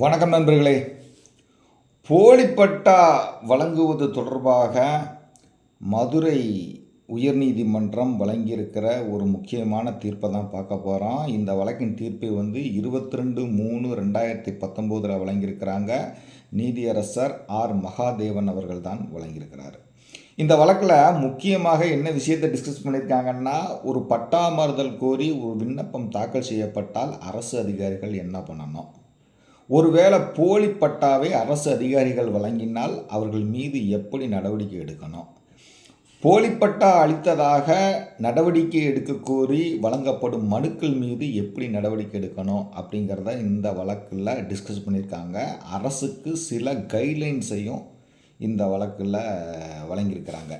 வணக்கம் நண்பர்களே. போலிப்பட்டா வழங்குவது தொடர்பாக மதுரை உயர்நீதிமன்றம் வழங்கியிருக்கிற ஒரு முக்கியமான தீர்ப்பை தான் பார்க்க போகிறோம் இந்த வழக்கின் தீர்ப்பை வந்து இருபத்தி ரெண்டு மூணு ரெண்டாயிரத்தி பத்தொம்போதில் வழங்கியிருக்கிறாங்க நீதியரசர் ஆர். மகாதேவன் அவர்கள் தான் வழங்கியிருக்கிறார். இந்த வழக்கில் முக்கியமாக என்ன விஷயத்தை டிஸ்கஸ் பண்ணியிருக்காங்கன்னா ஒரு பட்டாமறுதல் கோரி ஒரு விண்ணப்பம் தாக்கல் செய்யப்பட்டால் அரசு அதிகாரிகள் என்ன பண்ணணும்? ஒருவேளை போலி பட்டாவை அரசு அதிகாரிகள் வழங்கினால் அவர்கள் மீது எப்படி நடவடிக்கை எடுக்கணும்? போலிப்பட்டா அளித்ததாக நடவடிக்கை எடுக்க கோரி வழங்கப்படும் மனுக்கள் மீது எப்படி நடவடிக்கை எடுக்கணும் அப்படிங்கிறத இந்த வழக்கில் டிஸ்கஸ் பண்ணியிருக்காங்க. அரசுக்கு சில கைட்லைன்ஸையும் இந்த வழக்கில் வழங்கியிருக்கிறாங்க.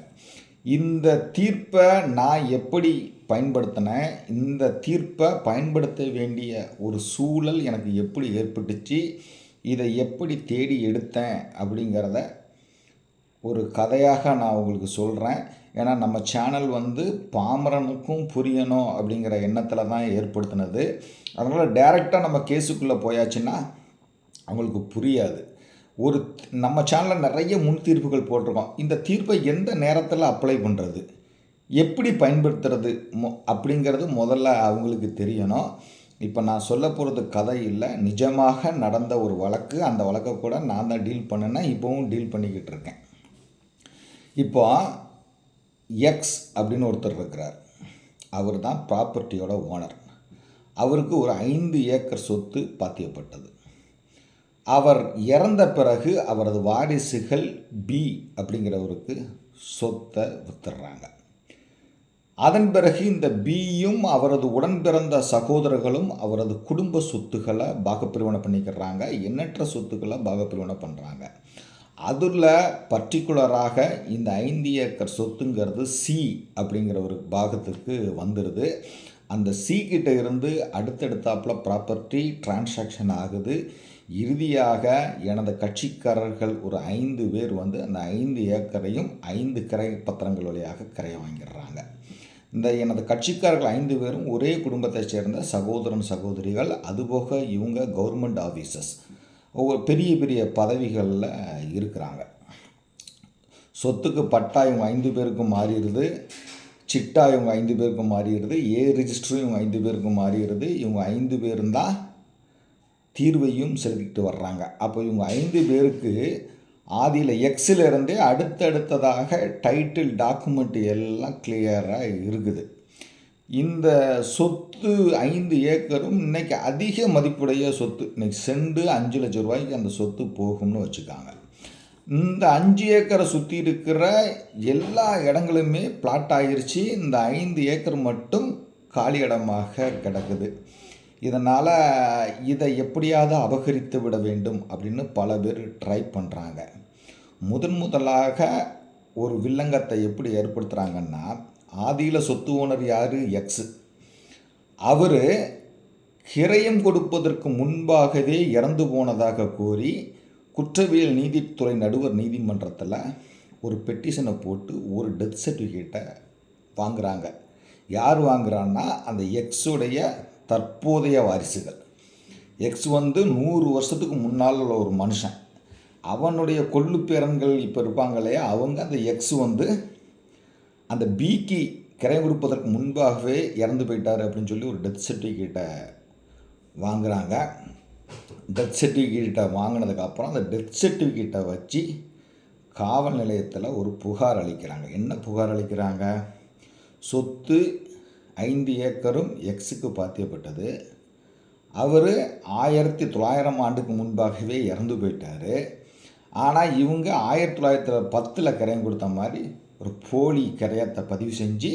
இந்த தீர்ப்பை நான் எப்படி பயன்படுத்தினேன் இந்த தீர்ப்பை பயன்படுத்த வேண்டிய ஒரு சூழல் எனக்கு எப்படி ஏற்பட்டுச்சு இதை எப்படி தேடி எடுத்தேன் அப்படிங்கிறத ஒரு கதையாக நான் உங்களுக்கு சொல்கிறேன் ஏன்னா நம்ம சேனல் வந்து பாமரனுக்கும் புரியணும் அப்படிங்கிற எண்ணத்தில் தான் ஏற்படுத்தினது. அதனால் டைரெக்டாக நம்ம கேஸுக்குள்ளே போயாச்சுன்னா அவங்களுக்கு புரியாது. ஒரு நம்ம சேனலில் நிறைய முன் தீர்ப்புகள் போட்டிருக்கோம். இந்த தீர்ப்பை எந்த நேரத்தில் அப்ளை பண்ணுறது எப்படி பயன்படுத்துறது? மொ அப்படிங்கிறது முதல்ல அவங்களுக்கு தெரியணும். இப்போ நான் சொல்ல போகிறது கதை இல்லை. நிஜமாக நடந்த ஒரு வழக்கு. அந்த வழக்கை கூட நான் தான் டீல் பண்ணினேன். இப்போவும் டீல் பண்ணிக்கிட்டு இருக்கேன். இப்போ எக்ஸ் அப்படின்னு ஒருத்தர் இருக்கிறார். அவர் தான் ப்ராப்பர்ட்டியோட ஓனர் அவருக்கு ஒரு ஐந்து ஏக்கர் சொத்து பாத்தியப்பட்டது. அவர் இறந்த பிறகு அவரது வாரிசுகள் பி அப்படிங்கிறவருக்கு சொத்தை வித்துடுறாங்க. அதன் பிறகு இந்த பியும் அவரது உடன் பிறந்த சகோதரர்களும் அவரது குடும்ப சொத்துக்களை பாகப்பிரிவினை பண்ணிக்கிறாங்க. எண்ணற்ற சொத்துக்களை பாகப்பிரிவினை பண்ணுறாங்க அதில் பர்டிகுலராக இந்த ஐந்து ஏக்கர் சொத்துங்கிறது சி அப்படிங்கிற ஒரு பாகத்துக்கு வந்துடுது அந்த சி கிட்ட இருந்து அடுத்தடுத்தாப்பில் ப்ராப்பர்ட்டி டிரான்சாக்ஷன் ஆகுது. இறுதியாக எனது கட்சிக்காரர்கள் ஒரு ஐந்து பேர் வந்து அந்த ஐந்து ஏக்கரையும் ஐந்து கிரை பத்திரங்கள் வழியாக கரையை வாங்கிடுறாங்க. இந்த எனது கட்சிக்காரர்கள் ஐந்து பேரும் ஒரே குடும்பத்தை சேர்ந்த சகோதரன் சகோதரிகள் அதுபோக இவங்க கவர்மெண்ட் ஆஃபீஸர்ஸ் ஒவ்வொரு பெரிய பெரிய பதவிகளில் இருக்கிறாங்க. சொத்துக்கு பட்டா இவங்க ஐந்து பேருக்கும் மாறிடுது சிட்டா இவங்க ஐந்து பேருக்கும் மாறிடுது ஏ ரிஜிஸ்டரும் இவங்க ஐந்து பேருக்கும் மாறிடுது இவங்க ஐந்து பேரும் தான் தீர்வையும் செலுத்திட்டு வர்றாங்க. அப்போ இவங்க ஐந்து பேருக்கு ஆதியில் எக்ஸில் இருந்தே அடுத்தடுத்ததாக டைட்டில் டாக்குமெண்ட் எல்லாம் கிளியராக இருக்குது. இந்த சொத்து ஐந்து ஏக்கரும் இன்றைக்கி அதிக மதிப்புடைய சொத்து இன்றைக்கி செண்டு அஞ்சு லட்சம் ரூபாய்க்கு அந்த சொத்து போகும்னு வச்சுக்காங்க. இந்த அஞ்சு ஏக்கரை சுற்றி இருக்கிற எல்லா இடங்களுமே பிளாட் ஆகிருச்சு இந்த ஐந்து ஏக்கர் மட்டும் காலி இடமாக கிடக்குது. இதனால் இதை எப்படியாவது அபகரித்து விட வேண்டும் அப்படின்னு பல பேர் ட்ரை பண்ணுறாங்க முதன் முதலாக ஒரு வில்லங்கத்தை எப்படி ஏற்படுத்துகிறாங்கன்னா ஆதியில் சொத்து ஓனர் யார்? எக்ஸு அவர் கிரயம் கொடுப்பதற்கு முன்பாகவே இறந்து போனதாக கூறி குற்றவியல் நீதித்துறை நடுவர் நீதிமன்றத்தில் ஒரு பெட்டிஷனை போட்டு ஒரு டெத் சர்டிஃபிகேட்டை வாங்குகிறாங்க யார் வாங்குறான்னா அந்த எக்ஸுடைய தற்போதைய வாரிசுகள். எக்ஸ் வந்து நூறு வருஷத்துக்கு முன்னால் உள்ள ஒரு மனுஷன். அவனுடைய கொள்ளு பேரன்கள் இப்போ இருப்பாங்க இல்லையா? அவங்க அந்த எக்ஸ் வந்து அந்த பிக்கு கிரை கொடுப்பதற்கு முன்பாகவே இறந்து போயிட்டார் அப்படின்னு சொல்லி ஒரு டெத் சர்டிஃபிகேட்டை வாங்குகிறாங்க டெத் சர்டிஃபிகேட்டை வாங்கினதுக்கப்புறம் அந்த டெத் சர்டிஃபிகேட்டை வச்சு காவல் நிலையத்தில் ஒரு புகார் அளிக்கிறாங்க. என்ன புகார் அளிக்கிறாங்க? சொத்து ஐந்து ஏக்கரும் எக்ஸுக்கு பாத்தியப்பட்டது. அவர் ஆயிரத்தி தொள்ளாயிரம் ஆண்டுக்கு முன்பாகவே இறந்து போயிட்டார். ஆனால் இவங்க ஆயிரத்தி தொள்ளாயிரத்தி பத்தில் கரையம் கொடுத்த மாதிரி ஒரு போலி கரையத்தை பதிவு செஞ்சு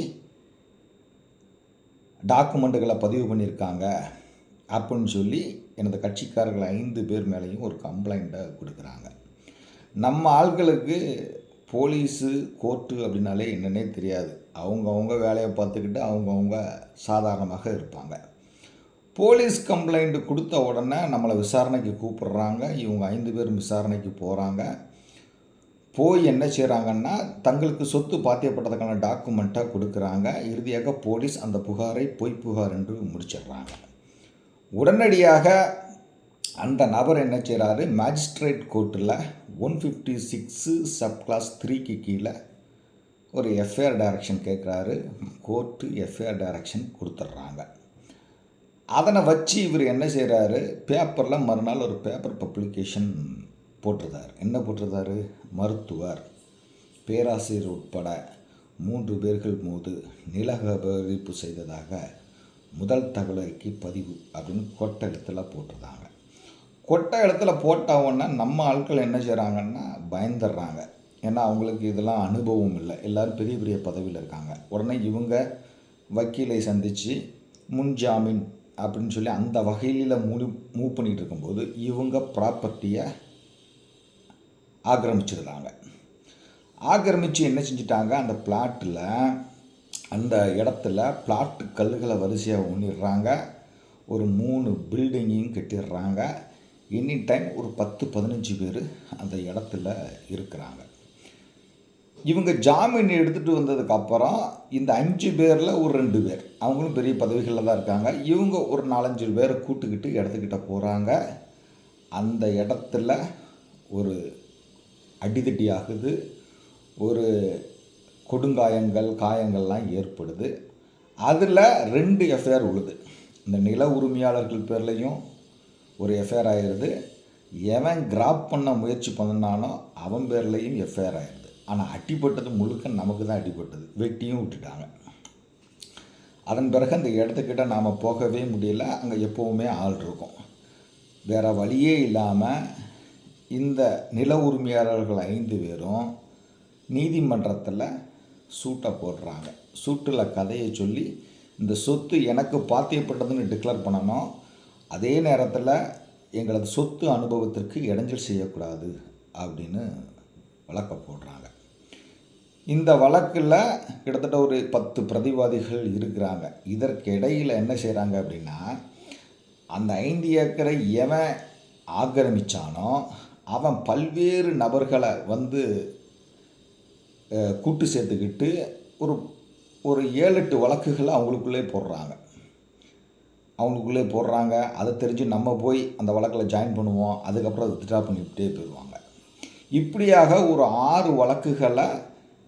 டாக்குமெண்ட்டுகளை பதிவு பண்ணியிருக்காங்க அப்படின்னு சொல்லி எனது கட்சிக்காரர்கள் ஐந்து பேர் மேலேயும் ஒரு கம்ப்ளைண்ட்டை கொடுக்குறாங்க. நம்ம ஆட்களுக்கு போலீஸு கோர்ட்டு அப்படின்னாலே என்னன்னே தெரியாது. அவங்கவுங்க வேலையை பார்த்துக்கிட்டு அவங்கவுங்க சாதாரணமாக இருப்பாங்க. போலீஸ் கம்ப்ளைண்ட் கொடுத்த உடனே நம்மளை விசாரணைக்கு கூப்பிடுறாங்க. இவங்க ஐந்து பேரும் விசாரணைக்கு போகிறாங்க போய் என்ன செய்கிறாங்கன்னா தங்களுக்கு சொத்து பாத்தியப்பட்டதுக்கான டாக்குமெண்ட்டாக கொடுக்குறாங்க. இறுதியாக போலீஸ் அந்த புகாரை பொய் புகார் என்று முடிச்சிடுறாங்க. உடனடியாக அந்த நபர் என்ன செய்கிறாரு மேஜிஸ்ட்ரேட் கோர்ட்டில் one fifty six sub clause த்ரீக்கு கீழே ஒரு எஃப்ஐஆர் டைரக்ஷன் கேட்குறாரு கோர்ட்டு எஃப்ஐஆர் டைரக்ஷன் கொடுத்துட்றாங்க அதனை வச்சு இவர் என்ன செய்கிறாரு பேப்பரில் மறுநாள் ஒரு பேப்பர் பப்ளிகேஷன் போட்டிருந்தார். என்ன போட்டிருந்தாரு? மருத்துவர். பேராசிரியர் உட்பட மூன்று பேர்கள் மீது நிலகபரிப்பு செய்ததாக முதல் தகவலைக்கு பதிவு அப்படின்னு கொட்ட இடத்துல போட்டிருந்தாங்க. கொட்ட இடத்துல போட்ட நம்ம ஆட்கள் என்ன செய்கிறாங்கன்னா பயந்துடுறாங்க. ஏன்னா அவங்களுக்கு இதெல்லாம் அனுபவம் இல்லை. எல்லோரும் பெரிய பெரிய பதவியில் இருக்காங்க. உடனே இவங்க வக்கீலை சந்தித்து முன்ஜாமீன் அப்படின்னு சொல்லி அந்த வகையில் மூவ் மூவ் பண்ணிகிட்டு இருக்கும்போது இவங்க ப்ராப்பர்ட்டியை ஆக்கிரமிச்சிருந்தாங்க ஆக்கிரமித்து என்ன செஞ்சிட்டாங்க? அந்த பிளாட்டில் அந்த இடத்துல பிளாட்டு கல்லுகளை வரிசையாக ஒன்றிடுறாங்க ஒரு மூணு பில்டிங்கையும் கட்டிடுறாங்க. எனி டைம் ஒரு பத்து பதினஞ்சு பேர் அந்த இடத்துல இருக்கிறாங்க. இவங்க ஜாமீன் எடுத்துகிட்டு வந்ததுக்கப்புறம் இந்த அஞ்சு பேரில் ஒரு ரெண்டு பேர் அவங்களும் பெரிய பதவிகளில் தான் இருக்காங்க. இவங்க ஒரு நாலஞ்சு பேரை கூட்டுக்கிட்டு இடத்துக்கிட்ட போகிறாங்க அந்த இடத்துல ஒரு அடிதடி ஆகுது. ஒரு கொடுங்காயங்கள் காயங்கள்லாம் ஏற்படுது. அதில் ரெண்டு எஃப்ஐஆர் உழுது. இந்த நில உரிமையாளர்கள் பேர்லேயும் ஒரு எஃப்ஐஆர் ஆகிடுது எவன் கிராப் பண்ண முயற்சி பண்ணானோ அவன் பேர்லேயும் எஃப்ஐஆர் ஆகிடுது ஆனால் அடிப்பட்டது முழுக்க நமக்கு தான் அடிப்பட்டது வெட்டியும் விட்டுட்டாங்க. அதன் பிறகு அந்த இடத்துக்கிட்ட நாம் போகவே முடியல. அங்கே எப்போவுமே ஆள் இருக்கும். வேறு வழியே இல்லாமல் இந்த நில உரிமையாளர்கள் ஐந்து பேரும் நீதிமன்றத்தில் சூட்டை போடுறாங்க. சூட்டில் கதையை சொல்லி இந்த சொத்து எனக்கு பாத்தியப்பட்டதுன்னு டிக்ளேர் பண்ணணும். அதே நேரத்தில் எங்களது சொத்து அனுபவத்திற்கு இடைஞ்சல் செய்யக்கூடாது அப்படின்னு வழக்க போடுறாங்க. இந்த வழக்கில் கிட்டத்தட்ட ஒரு பத்து பிரதிவாதிகள் இருக்கிறாங்க. இதற்கு இடையில் என்ன செய்கிறாங்க அப்படின்னா அந்த ஐந்து ஏக்கரை எவன் ஆக்கிரமித்தானோ அவன் பல்வேறு நபர்களை வந்து கூட்டு சேர்த்துக்கிட்டு ஒரு ஒரு ஏழு எட்டு வழக்குகளை அவங்களுக்குள்ளே போடுறாங்க. அவங்களுக்குள்ளே போடுறாங்க. அதை தெரிஞ்சு நம்ம போய் அந்த வழக்கில் ஜாயின் பண்ணுவோம். அதுக்கப்புறம் அதை வித்ட்ரா பண்ணிவிட்டே போயிடுவாங்க. இப்படியாக ஒரு ஆறு வழக்குகளை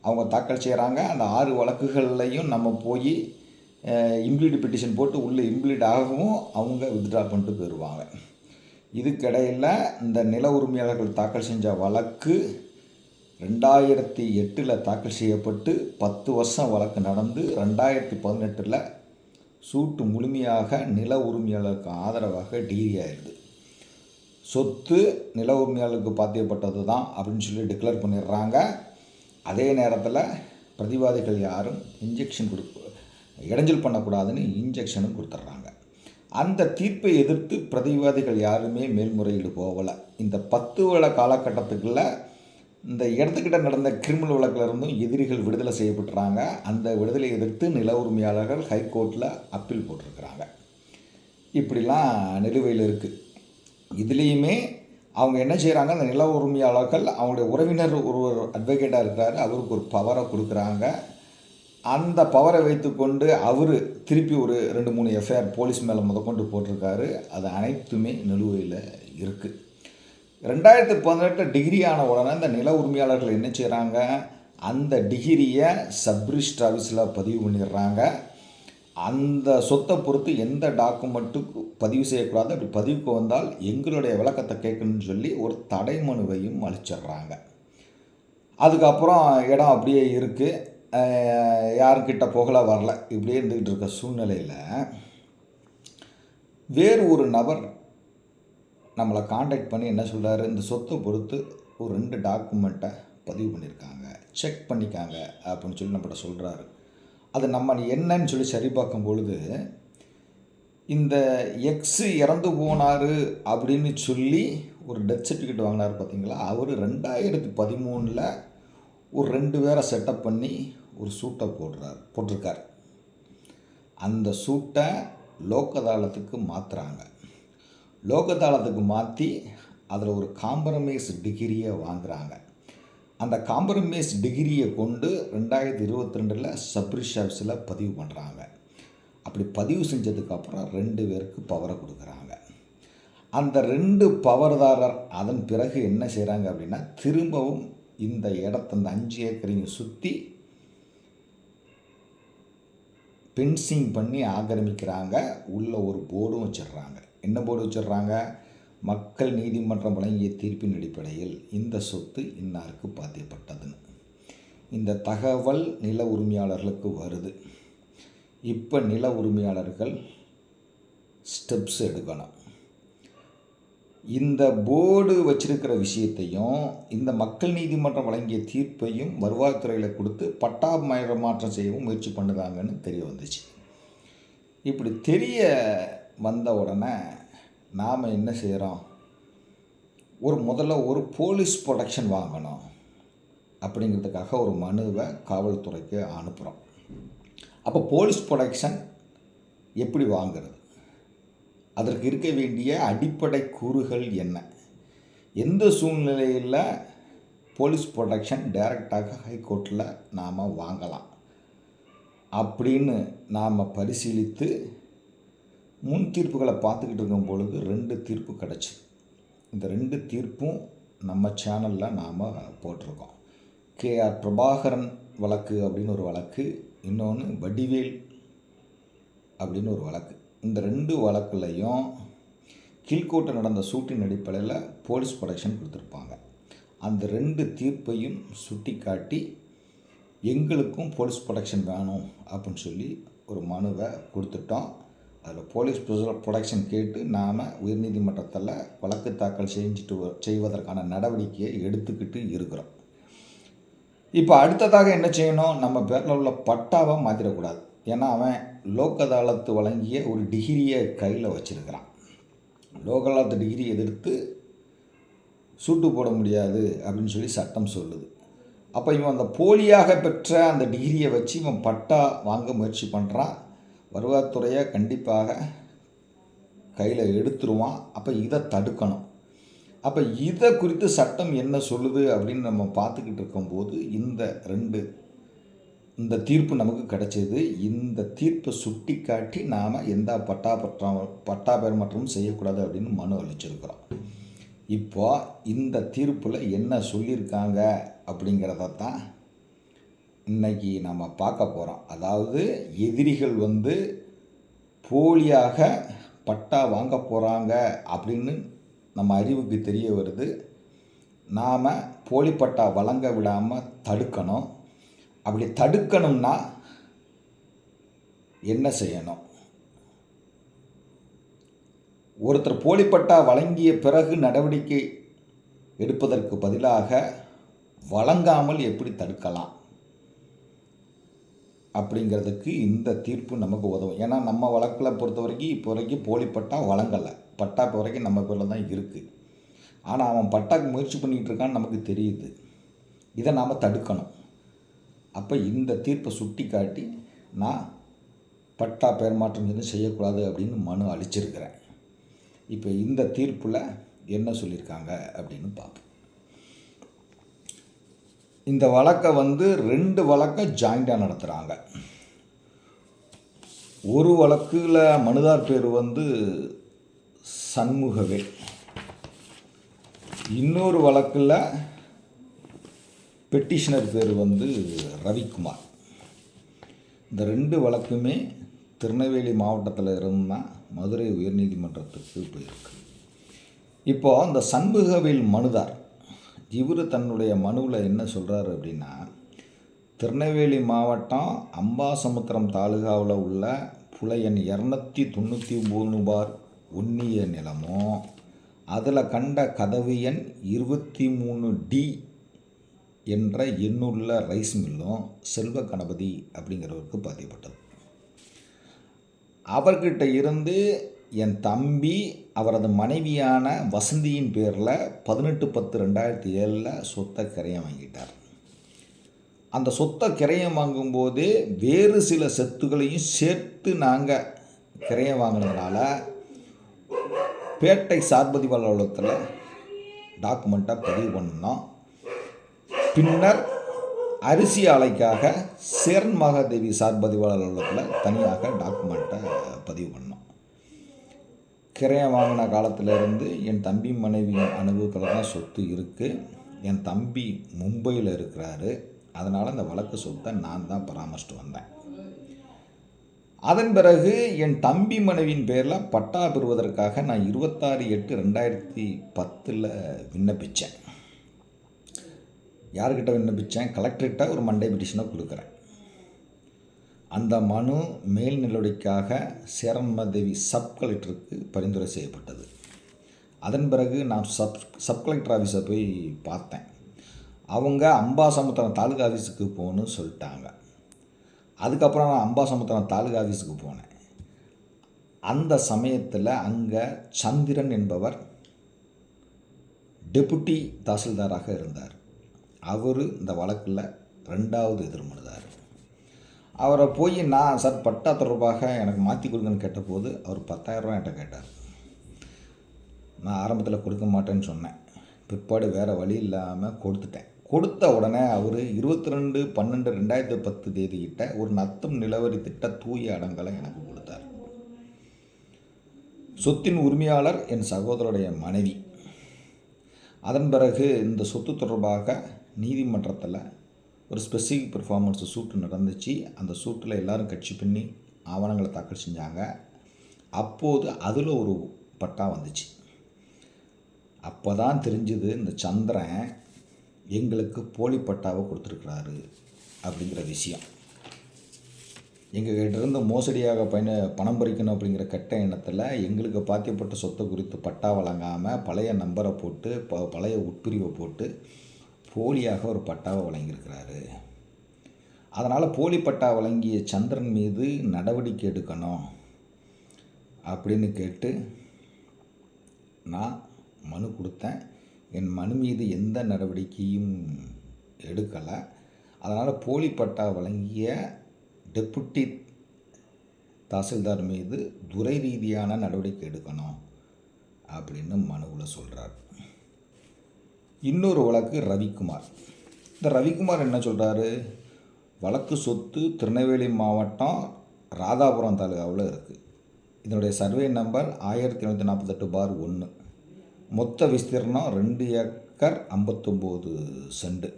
அவங்க தாக்கல் செய்கிறாங்க. அந்த ஆறு வழக்குகள்லையும் நம்ம போய் இம்ப்ளீட் பெட்டிஷன் போட்டு உள்ளே இம்ப்ளீட் ஆகவும் அவங்க வித்ட்ரா பண்ணிட்டு போயிடுவாங்க. இதுக்கிடையில் இந்த நில உரிமையாளர்கள் தாக்கல் செஞ்ச வழக்கு ரெண்டாயிரத்தி எட்டில் தாக்கல் செய்யப்பட்டு பத்து வருஷம் வழக்கு நடந்து ரெண்டாயிரத்தி பதினெட்டில் சூட்டு முழுமையாக நில உரிமையாளருக்கு ஆதரவாக டிகிரி ஆயிடுது. சொத்து நில உரிமையாளருக்கு பாத்தியப்பட்டது தான் அப்படின்னு சொல்லி டிக்ளேர் பண்ணிடுறாங்க. அதே நேரத்தில் பிரதிவாதிகள் யாரும் இன்ஜெக்ஷன் கொடுக்க இடைஞ்சல் பண்ணக்கூடாதுன்னு இன்ஜெக்ஷனும் கொடுத்துட்றாங்க. அந்த தீர்ப்பை எதிர்த்து பிரதிவாதிகள் யாருமே மேல்முறையீடு போகலை. இந்த பத்து வருட காலகட்டத்துக்குள்ள இந்த இடத்துக்கிட்ட நடந்த கிரிமினல் வழக்கில் இருந்தும் எதிரிகள் விடுதலை செய்யப்பட்டுறாங்க. அந்த விடுதலை எதிர்த்து நில உரிமையாளர்கள் ஹைகோர்ட்டில் அப்பீல் போட்டிருக்கிறாங்க. இப்படிலாம் நிலுவையில் இருக்குது இதுலேயுமே அவங்க என்ன செய்கிறாங்க அந்த நில உரிமையாளர்கள் அவங்களுடைய உறவினர் ஒருவர் அட்வொகேட்டாக இருக்கிறாரு. அவருக்கு ஒரு பவரை கொடுக்குறாங்க. அந்த பவரை வைத்துக்கொண்டு அவர் திருப்பி ஒரு ரெண்டு மூணு எஃப்ஐஆர் போலீஸ் மேலே முதற்கொண்டு போட்டிருக்காரு. அது அனைத்துமே நிலுவையில் இருக்குது ரெண்டாயிரத்து பதினெட்டு டிகிரி ஆன உடனே இந்த நில உரிமையாளர்கள் என்ன செய்கிறாங்க அந்த டிகிரியை சப்ரிஸ்ட் ஆஃபீஸில் பதிவு பண்ணிடுறாங்க. அந்த சொத்தை பொறுத்து எந்த டாக்குமெண்ட்டுக்கு பதிவு செய்யக்கூடாது? அப்படி பதிவுக்கு வந்தால் எங்களுடைய விளக்கத்தை கேட்கணும்னு சொல்லி ஒரு தடை மனுவையும் அளிச்சிடுறாங்க. அதுக்கப்புறம் இடம் அப்படியே இருக்குது யாருக்கிட்ட போகல வரல. இப்படியே இருந்துக்கிட்டு இருக்க சூழ்நிலையில் வேறு ஒரு நபர் நம்மளை காண்டாக்ட் பண்ணி என்ன சொல்கிறாரு இந்த சொத்தை பொறுத்து ஒரு ரெண்டு டாக்குமெண்ட்டை பதிவு பண்ணியிருக்காங்க செக் பண்ணிக்காங்க அப்படின்னு சொல்லி நம்மகிட்ட சொல்கிறாரு அது நம்ம என்னன்னு சொல்லி சரி பார்க்கும் பொழுது இந்த எக்ஸு இறந்து போனார் அப்படின்னு சொல்லி ஒரு டெத் சர்டிஃபிகேட் வாங்கினார் பார்த்தீங்களா? அவர் ரெண்டாயிரத்தி பதிமூணில் ஒரு ரெண்டு பேரை செட்டப் பண்ணி ஒரு சூட்டை போடுறார் போட்டிருக்கார். அந்த சூட்டை லோக்கதாளத்துக்கு மாற்றுறாங்க லோகதாளத்துக்கு மாற்றி அதில் ஒரு காம்ப்ரமைஸ் டிகிரியை வாங்குகிறாங்க அந்த காம்ப்ரமைஸ் டிகிரியை கொண்டு ரெண்டாயிரத்தி இருபத்தி ரெண்டில் சப்ரிஷ் ஆஃபீஸில் பதிவு பண்ணுறாங்க அப்படி பதிவு செஞ்சதுக்கப்புறம் ரெண்டு பேருக்கு பவரை கொடுக்குறாங்க. அந்த ரெண்டு பவர்தாரர் அதன் பிறகு என்ன செய்கிறாங்க அப்படின்னா திரும்பவும் இந்த இடத்த அந்த அஞ்சு ஏக்கரையும் சுற்றி பென்சிங் பண்ணி ஆக்கிரமிக்கிறாங்க. உள்ளே ஒரு போர்டும் வச்சிடுறாங்க. என்ன போர்டு வச்சிடுறாங்க? மக்கள் நீதிமன்றம் வழங்கிய தீர்ப்பின் அடிப்படையில் இந்த சொத்து இன்னாருக்கு பாத்தியப்பட்டதுன்னு. இந்த தகவல் நில உரிமையாளர்களுக்கு வருது. இப்போ நில உரிமையாளர்கள் ஸ்டெப்ஸ் எடுக்கணும். இந்த போர்டு வச்சிருக்கிற விஷயத்தையும் இந்த மக்கள் நீதிமன்றம் வழங்கிய தீர்ப்பையும் வருவாய்த்துறையில் கொடுத்து பட்டா மாற்றம் செய்யவும் முயற்சி பண்ணுதாங்கன்னு தெரிய வந்துச்சு. இப்படி தெரிய வந்த உடனே நாம் என்ன செய்கிறோம் ஒரு முதல்ல ஒரு போலீஸ் ப்ரொடெக்ஷன் வாங்கணும். அப்படிங்கிறதுக்காக ஒரு மனுவை காவல்துறைக்கு அனுப்புகிறோம் அப்போ போலீஸ் ப்ரொடெக்ஷன் எப்படி வாங்குறது? அதற்கு இருக்க வேண்டிய அடிப்படை கூறுகள் என்ன? எந்த சூழ்நிலையில் போலீஸ் ப்ரொடெக்ஷன் டைரெக்டாக ஹைகோர்ட்டில் நாம் வாங்கலாம். அப்படின்னு நாம் பரிசீலித்து முன் தீர்ப்புகளை பார்த்துக்கிட்டு இருக்கும் பொழுது ரெண்டு தீர்ப்பு கிடச்சி. இந்த ரெண்டு தீர்ப்பும் நம்ம சேனலில் நாம் போட்டிருக்கோம். கேஆர் பிரபாகரன் வழக்கு அப்படின்னு ஒரு வழக்கு இன்னொன்று வடிவேல் அப்படின்னு ஒரு வழக்கு. இந்த ரெண்டு வழக்குலையும் கீழ்கோட்டை நடந்த சூட்டின் அடிப்படையில் போலீஸ் ப்ரொடக்ஷன் கொடுத்துருப்பாங்க. அந்த ரெண்டு தீர்ப்பையும் சுட்டி காட்டி எங்களுக்கும் போலீஸ் ப்ரொடக்ஷன் வேணும் அப்படின்னு சொல்லி ஒரு மனுவை கொடுத்துட்டோம். அதில் போலீஸ் ப்ரொடக்ஷன் கேட்டு நாம் உயர்நீதிமன்றத்தில் வழக்கு தாக்கல் செஞ்சுட்டு வ- செய்வதற்கான நடவடிக்கையை எடுத்துக்கிட்டு இருக்கிறோம். இப்போ அடுத்ததாக என்ன செய்யணும்? நம்ம பேரில் உள்ள பட்டாவை மாற்றிடக்கூடாது ஏன்னா அவன் லோக் அதாலத்து வழங்கிய ஒரு டிகிரியை கையில் வச்சுருக்கிறான். லோக் அதாலத்து டிகிரி எதிர்த்து சூட்டு போட முடியாது அப்படின்னு சொல்லி சட்டம் சொல்லுது. அப்போ இவன் அந்த போலியாக பெற்ற அந்த டிகிரியை வச்சு இவன் பட்டா வாங்க முயற்சி பண்ணுறான் வருவாய்த்துறையை கண்டிப்பாக கையில் எடுத்துருவான். அப்போ இதை தடுக்கணும். அப்போ இதை குறித்து சட்டம் என்ன சொல்லுது அப்படின்னு நம்ம பார்த்துக்கிட்டு இருக்கும்போது இந்த ரெண்டு இந்த தீர்ப்பு நமக்கு கிடைச்சது. இந்த தீர்ப்பை சுட்டி காட்டி நாம் எந்த பட்டா பற்றா பட்டா பெருமாற்றமும் செய்யக்கூடாது அப்படின்னு மனு அளிச்சிருக்கிறோம். இப்போ இந்த தீர்ப்பில் என்ன சொல்லியிருக்காங்க அப்படிங்கிறத தான் இன்னைக்கு நம்ம பார்க்க போகிறோம் அதாவது எதிரிகள் வந்து போலியாக பட்டா வாங்க போகிறாங்க அப்படின்னு நம்ம அறிவுக்கு தெரிய வருது. நாம் போலி பட்டா வழங்க விடாமல் தடுக்கணும். அப்படி தடுக்கணும்னா என்ன செய்யணும்? ஒருத்தர் போலி பட்டா வழங்கிய பிறகு நடவடிக்கை எடுப்பதற்கு பதிலாக வழங்காமல் எப்படி தடுக்கலாம்? அப்படிங்கிறதுக்கு இந்த தீர்ப்பு நமக்கு உதவும். ஏன்னா நம்ம வழக்கில் பொறுத்த வரைக்கும் இப்போ வரைக்கும் போலி பட்டா வழங்கலை. பட்டா இப்போ வரைக்கும் நம்ம பேரில் தான் இருக்குது ஆனால் அவன் பட்டாக்கு முயற்சி பண்ணிகிட்டு இருக்கான்னு நமக்கு தெரியுது. இதை நாம் தடுக்கணும். அப்போ இந்த தீர்ப்பை சுட்டி காட்டி நான் பட்டா பெயர் மாற்றம் எதுவும் செய்யக்கூடாது அப்படின்னு மனு அளிச்சிருக்கிறேன். இப்போ இந்த தீர்ப்பில் என்ன சொல்லியிருக்காங்க அப்படின்னு பார்ப்போம். இந்த வழக்கை வந்து ரெண்டு வழக்கை ஜாயிண்டாக நடத்துகிறாங்க ஒரு வழக்கில் மனுதார் பேர் வந்து சண்முகவே. இன்னொரு வழக்கில் பெட்டிஷனர் பேர் வந்து ரவிக்குமார். இந்த ரெண்டு வழக்குமே திருநெல்வேலி மாவட்டத்தில் இருந்தால் மதுரை உயர்நீதிமன்றத்துக்கு போயிருக்கு. இப்போது அந்த சண்முகவேல் மனுதார் இவர் தன்னுடைய மனுவில் என்ன சொல்கிறாரு அப்படின்னா திருநெல்வேலி மாவட்டம் அம்பாசமுத்திரம் தாலுகாவில் உள்ள புலையன் இரநூத்தி தொண்ணூற்றி மூணு பார் ஒன்னிய நிலமும் அதில் கண்ட கதவு எண் இருபத்தி மூணு டி என்ற எண்ணுள்ள ரைஸ் மில்லும் செல்வ கணபதி அப்படிங்கிறவருக்கு பதியப்பட்டது அவர்கிட்ட இருந்து என் தம்பி அவரது மனைவியான வசந்தியின் பேரில் பதினெட்டு பத்து ரெண்டாயிரத்தி ஏழில் சொத்தை கிரையம் வாங்கிட்டார். அந்த சொத்தை கிரையம் வாங்கும்போது வேறு சில சொத்துக்களையும் சேர்த்து நாங்கள் கிரையம் வாங்கினதுனால பேட்டை சார்பதி அலுவலகத்தில் டாக்குமெண்ட்டை பதிவு பண்ணோம் பின்னர் அரிசி ஆலைக்காக சேரன் மகாதேவி சார்பதிவாளர் அலுவலகத்தில் தனியாக டாக்குமெண்ட்டை பதிவு பண்ணோம் கிரையம் வாங்கின காலத்திலேருந்து என் தம்பி மனைவியின் அனுபவத்தில் தான் சொத்து இருக்குது என் தம்பி மும்பையில் இருக்கிறாரு. அதனால் அந்த வழக்கு சொத்தை நான் தான் பராமரிச்சுட்டு வந்தேன். அதன் பிறகு என் தம்பி மனைவியின் பேரில் பட்டா பெறுவதற்காக நான் இருபத்தாறு எட்டு ரெண்டாயிரத்தி பத்தில் விண்ணப்பித்தேன் யார்கிட்ட விண்ணப்பித்தேன் கலெக்டர்கிட்ட ஒரு மண்டே பிட்டிஷனை கொடுக்குறேன். அந்த மனு மேல் நடவடிக்கைக்காக சேரன்மதேவி சப் கலெக்டருக்கு பரிந்துரை செய்யப்பட்டது. அதன் பிறகு நான் சப் சப் கலெக்டர் ஆஃபீஸை போய் பார்த்தேன். அவங்க அம்பாசமுத்திரம் தாலுகா ஆஃபீஸுக்கு போகணும்னு சொல்லிட்டாங்க. அதுக்கப்புறம் நான் அம்பாசமுத்திரம் தாலுகா ஆஃபீஸுக்கு போனேன். அந்த சமயத்தில் அங்கே சந்திரன் என்பவர் டெபுட்டி தாசில்தாராக இருந்தார். அவர் இந்த வழக்கில் ரெண்டாவது எதிர்மனுதார். அவரை போய் நான் சார் பட்டாத்த தொடர்பாக எனக்கு மாற்றி கொடுங்கன்னு கேட்டபோது அவர் பத்தாயிரரூவா என்கிட்ட கேட்டார். நான் ஆரம்பத்தில் கொடுக்க மாட்டேன்னு சொன்னேன். பிற்பாடு வேறு வழி இல்லாமல் கொடுத்துட்டேன். கொடுத்த உடனே அவர் இருபத்தி ரெண்டு பன்னெண்டு ரெண்டாயிரத்தி பத்து தேதிக்கிட்ட ஒரு நத்தம் நிலவரி திட்ட தூய அடங்கலை எனக்கு கொடுத்தார். சொத்தின் உரிமையாளர் என் சகோதரருடைய மனைவி. அதன் பிறகு இந்த சொத்து தொடர்பாக நீதிமன்றத்தில் ஒரு ஸ்பெசிஃபிக் பெர்ஃபார்மன்ஸ் சூட்டு நடந்துச்சு. அந்த சூட்டில் எல்லாரும் கட்சி பண்ணி ஆவணங்களை தாக்கல் செஞ்சாங்க. அப்போது அதில் ஒரு பட்டா வந்துச்சு. அப்போ தான் தெரிஞ்சுது இந்த சந்திரன் எங்களுக்கு போலி பட்டாவை கொடுத்துருக்குறாரு அப்படிங்கிற விஷயம். எங்கள் கிட்டேருந்து மோசடியாக பயண பணம் பறிக்கணும் அப்படிங்கிற கெட்ட எண்ணத்தில் எங்களுக்கு பாத்தியப்பட்ட சொத்தை குறித்து பட்டா வழங்காமல் பழைய நம்பரை போட்டு ப பழைய உட்பிரிவை போட்டு போலியாக ஒரு பட்டாவை வழங்கியிருக்கிறாரு. அதனால் போலி பட்டா வழங்கிய சந்திரன் மீது நடவடிக்கை எடுக்கணும் அப்படின்னு கேட்டு நான் மனு கொடுத்தேன். என் மனு மீது எந்த நடவடிக்கையும் எடுக்கலை. அதனால் போலி பட்டா வழங்கிய டெப்புட்டி தாசில்தார் மீது துறை ரீதியான நடவடிக்கை எடுக்கணும் அப்படின்னு மனுவில் சொல்கிறார் இன்னொரு வழக்கு ரவிக்குமார். இந்த ரவிக்குமார் என்ன சொல்கிறாரு வழக்கு சொத்து திருநெல்வேலி மாவட்டம் ராதாபுரம் தாலுகாவில் இருக்குது இதனுடைய சர்வே நம்பர் ஆயிரத்தி எழுநூற்றி நாற்பத்தெட்டு பார் ஒன்று மொத்த விஸ்தீர்ணம் ரெண்டு ஏக்கர் ஐம்பத்தொம்போது செண்டு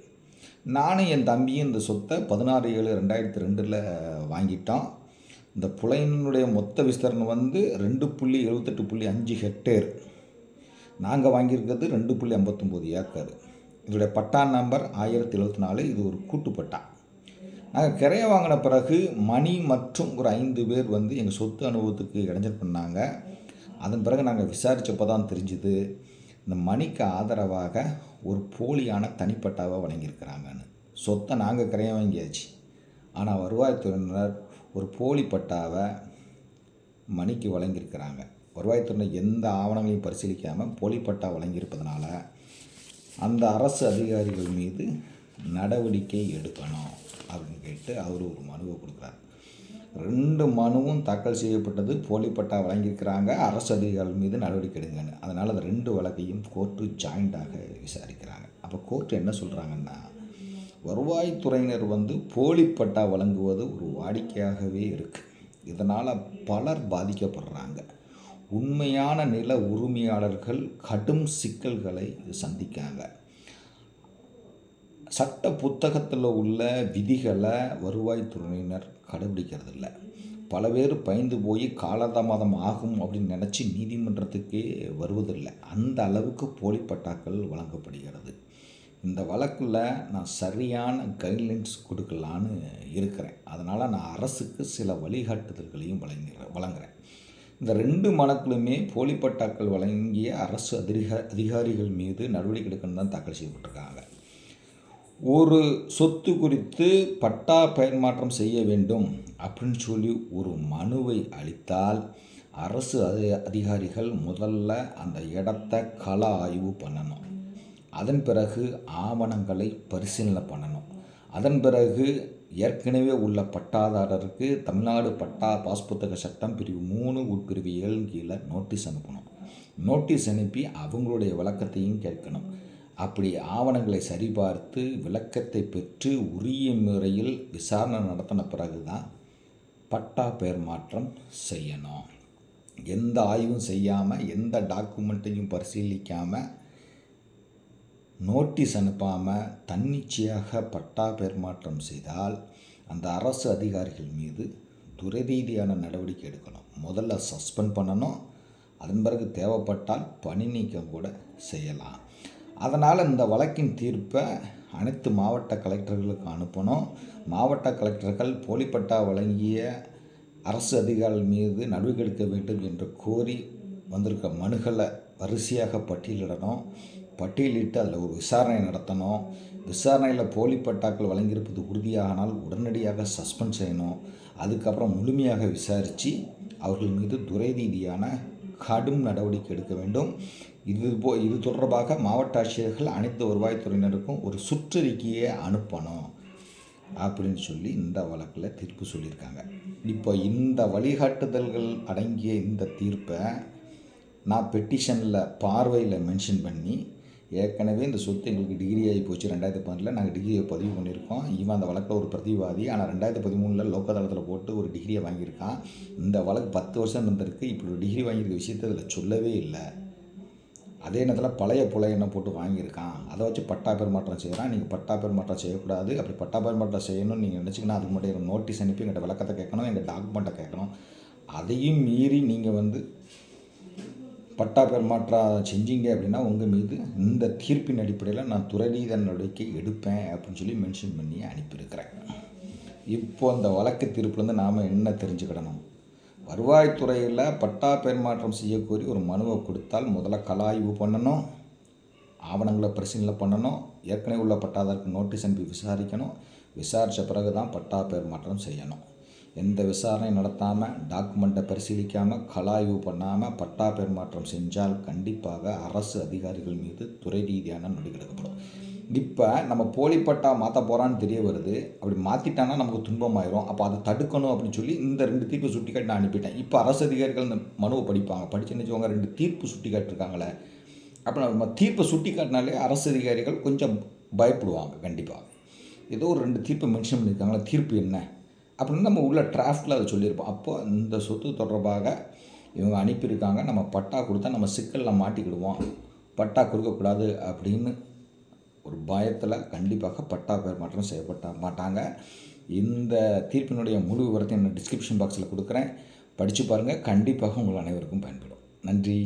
நானும் என் தம்பியும் இந்த சொத்தை பதினாறு ஏழு ரெண்டாயிரத்தி ரெண்டில் வாங்கிட்டோம். இந்த புலையினுடைய மொத்த விஸ்தீர்ணம் வந்து ரெண்டு புள்ளி எழுபத்தெட்டு புள்ளி அஞ்சு ஹெக்டேர். நாங்கள் வாங்கியிருக்கிறது ரெண்டு புள்ளி ஐம்பத்தொம்போது ஏக்கர். இதோடைய பட்டா நம்பர் ஆயிரத்தி எழுபத்தி நாலு இது ஒரு கூட்டு பட்டா நாங்கள் கிரையை வாங்கின பிறகு மணி மற்றும் ஒரு ஐந்து பேர் வந்து எங்கள் சொத்து அனுபவத்துக்கு இடைஞ்சல் பண்ணாங்க. அதன் பிறகு நாங்கள் விசாரித்தப்போ தான் தெரிஞ்சுது இந்த மணிக்கு ஆதரவாக ஒரு போலியான தனிப்பட்டாவை வழங்கியிருக்கிறாங்கன்னு. சொத்தை நாங்கள் கிரையை வாங்கியாச்சு. ஆனால் வருவாய்த்துறையினர் ஒரு போலி பட்டாவை மணிக்கு வழங்கியிருக்கிறாங்க. வருவாய்த்துறை எந்த ஆவணங்களையும் பரிசீலிக்காமல் போலி பட்டா வழங்கியிருப்பதனால அந்த அரசு அதிகாரிகள் மீது நடவடிக்கை எடுக்கணும் அப்படின்னு கேட்டு அவர் ஒரு மனுவை கொடுக்குறாரு. ரெண்டு மனுவும் தாக்கல் செய்யப்பட்டது போலி பட்டா வழங்கியிருக்கிறாங்க அரசு அதிகாரிகள் மீது நடவடிக்கை எடுங்கன்னு. அதனால் அந்த ரெண்டு வழக்கையும் கோர்ட்டு ஜாயிண்டாக விசாரிக்கிறாங்க. அப்போ கோர்ட்டு என்ன சொல்கிறாங்கன்னா வருவாய்த்துறையினர் வந்து போலி பட்டா வழங்குவது ஒரு வாடிக்கையாகவே இருக்குது இதனால் பலர் பாதிக்கப்படுறாங்க. உண்மையான நில உரிமையாளர்கள் கடும் சிக்கல்களை சந்திக்காங்க. சட்ட புத்தகத்தில் உள்ள விதிகளை வருவாய்த்துறையினர் கடைபிடிக்கிறதில்ல. பல பேர் பயந்து போய் காலதாமதம் ஆகும் அப்படின்னு நினச்சி நீதிமன்றத்துக்கே வருவதில்லை. அந்த அளவுக்கு போலி பட்டாக்கள் வழங்கப்படுகிறது. இந்த வழக்கில் நான் சரியான கைட்லைன்ஸ் கொடுக்கலான்னு இருக்கிறேன். அதனால் நான் அரசுக்கு சில வழிகாட்டுதல்களையும் வழங்குகிறேன் வழங்குகிறேன் இந்த ரெண்டு மனுக்களுமே போலி பட்டாக்கள் வழங்கிய அரசு அதிக அதிகாரிகள் மீது நடவடிக்கை எடுக்கணும் தான் தாக்கல் செய்யப்பட்டிருக்காங்க. ஒரு சொத்து குறித்து பட்டா பயன்மாற்றம் செய்ய வேண்டும் அப்படின்னு சொல்லி ஒரு மனுவை அளித்தால் அரசு அதிகாரிகள் முதல்ல அந்த இடத்த கள ஆய்வு பண்ணணும். அதன் பிறகு ஆவணங்களை பரிசீலனை பண்ணணும். அதன் பிறகு ஏற்கனவே உள்ள பட்டாதாரருக்கு தமிழ்நாடு பட்டா பாஸ் புத்தக சட்டம் பிரிவு மூணு உட்பிரிவு ஏழு கீழே நோட்டீஸ் அனுப்பணும். நோட்டீஸ் அனுப்பி அவங்களுடைய விளக்கத்தையும் கேட்கணும். அப்படி ஆவணங்களை சரிபார்த்து விளக்கத்தை பெற்று உரிய முறையில் விசாரணை நடத்தின பிறகு தான் பட்டா பெயர் மாற்றம் செய்யணும். எந்த ஆய்வும் செய்யாமல் எந்த டாக்குமெண்ட்டையும் பரிசீலிக்காமல் நோட்டீஸ் அனுப்பாமல் தன்னிச்சையாக பட்டா பெருமாற்றம் செய்தால் அந்த அரசு அதிகாரிகள் மீது துரரீதியான நடவடிக்கை எடுக்கணும். முதல்ல சஸ்பெண்ட் பண்ணணும். அதன் பிறகு தேவைப்பட்டால் பணி நீக்கம் கூட செய்யலாம். அதனால் இந்த வழக்கின் தீர்ப்பை அனைத்து மாவட்ட கலெக்டர்களுக்கு அனுப்பணும். மாவட்ட கலெக்டர்கள் போலிப்பட்டா வழங்கிய அரசு அதிகாரிகள் மீது நடவடிக்கை எடுக்க வேண்டும் என்று கோரி வந்திருக்க மனுகளை வரிசையாக பட்டியலிடணும். பட்டியலிட்டு அதில் ஒரு விசாரணை நடத்தணும். விசாரணையில் போலி பட்டாக்கள் வழங்கியிருப்பது உறுதியானால் உடனடியாக சஸ்பெண்ட் செய்யணும். அதுக்கப்புறம் முழுமையாக விசாரித்து அவர்கள் மீது துறை ரீதியான கடும் நடவடிக்கை எடுக்க வேண்டும். இது போ இது தொடர்பாக மாவட்ட ஆட்சியர்கள் அனைத்து வருவாய்த்துறையினருக்கும் ஒரு சுற்றறிக்கையை அனுப்பணும் அப்படின்னு சொல்லி இந்த வழக்கில் தீர்ப்பு சொல்லியிருக்காங்க. இப்போ இந்த வழிகாட்டுதல்கள் அடங்கிய இந்த தீர்ப்பை நான் பெட்டிஷனில் பார்வையில் மென்ஷன் பண்ணி ஏற்கனவே இந்த சொத்து எங்களுக்கு டிகிரி ஆகி போச்சு ரெண்டாயிரத்தி பதினெட்டில். நாங்கள் டிகிரியை பதிவு பண்ணியிருக்கோம். இவன் அந்த வழக்கில் ஒரு பிரதிவாதி. ஆனால் ரெண்டாயிரத்தி பதிமூணில் லோக்கதளத்தில் போட்டு ஒரு டிகிரியை வாங்கியிருக்கான். இந்த வழக்கு பத்து வருஷம் இருந்திருக்கு. இப்படி ஒரு டிகிரி வாங்கியிருக்க விஷயத்தை அதில் சொல்லவே இல்லை. அதே நேரத்தில் பழைய புலையனை போட்டு வாங்கியிருக்கான். அதை வச்சு பட்டா பெருமாற்றம் செய்கிறான் நீங்கள் பட்டா பெருமாற்றம் செய்யக்கூடாது. அப்படி பட்டா பெருமாற்றம் செய்யணும்னு நீங்கள் நினச்சிங்கன்னா அதுக்கு மட்டும் எனக்கு நோட்டீஸ் அனுப்பி எங்கள்கிட்ட விளக்கத்தை கேட்கணும். எங்கள் டாக்குமெண்ட்டை கேட்கணும். அதையும் மீறி நீங்கள் வந்து பட்டா பெருமாற்றம் செஞ்சீங்க அப்படின்னா உங்கள் மீது இந்த தீர்ப்பின் அடிப்படையில் நான் துறநீத நடவடிக்கை எடுப்பேன் அப்படின்னு சொல்லி மென்ஷன் பண்ணி அனுப்பியிருக்கிறேன். இப்போ அந்த வழக்கு தீர்ப்புலேருந்து நாம் என்ன தெரிஞ்சுக்கிடணும்? வருவாய்த்துறையில் பட்டா பெருமாற்றம் செய்யக்கோரி ஒரு மனுவை கொடுத்தால் முதல்ல கலாய்வு பண்ணணும் ஆவணங்களை பரிசீலனை பண்ணணும் ஏற்கனவே உள்ள பட்டாதாருக்கு நோட்டீஸ் அனுப்பி விசாரிக்கணும் விசாரித்த பிறகு தான் பட்டா பெருமாற்றம் செய்யணும். எந்த விசாரணையும் நடத்தாமல் டாக்குமெண்ட்டை பரிசீலிக்காமல் கலாய்வு பண்ணாமல் பட்டா பெருமாற்றம் செஞ்சால் கண்டிப்பாக அரசு அதிகாரிகள் மீது துறை ரீதியான நடவடிக்கை எடுக்கப்படும் இப்போ நம்ம போலி பட்டா மாற்ற போகிறான்னு தெரிய வருது. அப்படி மாற்றிட்டானா நமக்கு துன்பமாயிரும். அப்போ அதை தடுக்கணும் அப்படின்னு சொல்லி இந்த ரெண்டு தீர்ப்பு சுட்டி காட்டி நான் அனுப்பிட்டேன். இப்போ அரசு அதிகாரிகள் இந்த மனுவை படிப்பாங்க. படிச்சுன்னு வச்சுக்கோங்க ரெண்டு தீர்ப்பு சுட்டி காட்டிருக்காங்களே அப்போ நம்ம தீர்ப்பை சுட்டி காட்டினாலே அரசு அதிகாரிகள் கொஞ்சம் பயப்படுவாங்க கண்டிப்பாக ஏதோ ஒரு ரெண்டு தீர்ப்பை மென்ஷன் பண்ணியிருக்காங்களா தீர்ப்பு என்ன? அப்படின்னு நம்ம உள்ள டிராஃப்டில் அதை சொல்லியிருப்போம். அப்போ இந்த சொத்து தொடர்பாக இவங்க அனுப்பியிருக்காங்க. நம்ம பட்டா கொடுத்தா நம்ம சிக்கலில் மாட்டிக்கிடுவோம். பட்டா கொடுக்கக்கூடாது அப்படின்னு ஒரு பயத்தில் கண்டிப்பாக பட்டா பெயர் மாற்றம் செய்யப்பட்ட மாட்டாங்க. இந்த தீர்ப்பினுடைய முழு விவரத்தை நான் டிஸ்கிரிப்ஷன் பாக்ஸில் கொடுக்குறேன். படித்து பாருங்கள் கண்டிப்பாக உங்கள் அனைவருக்கும் பயன்படும். நன்றி.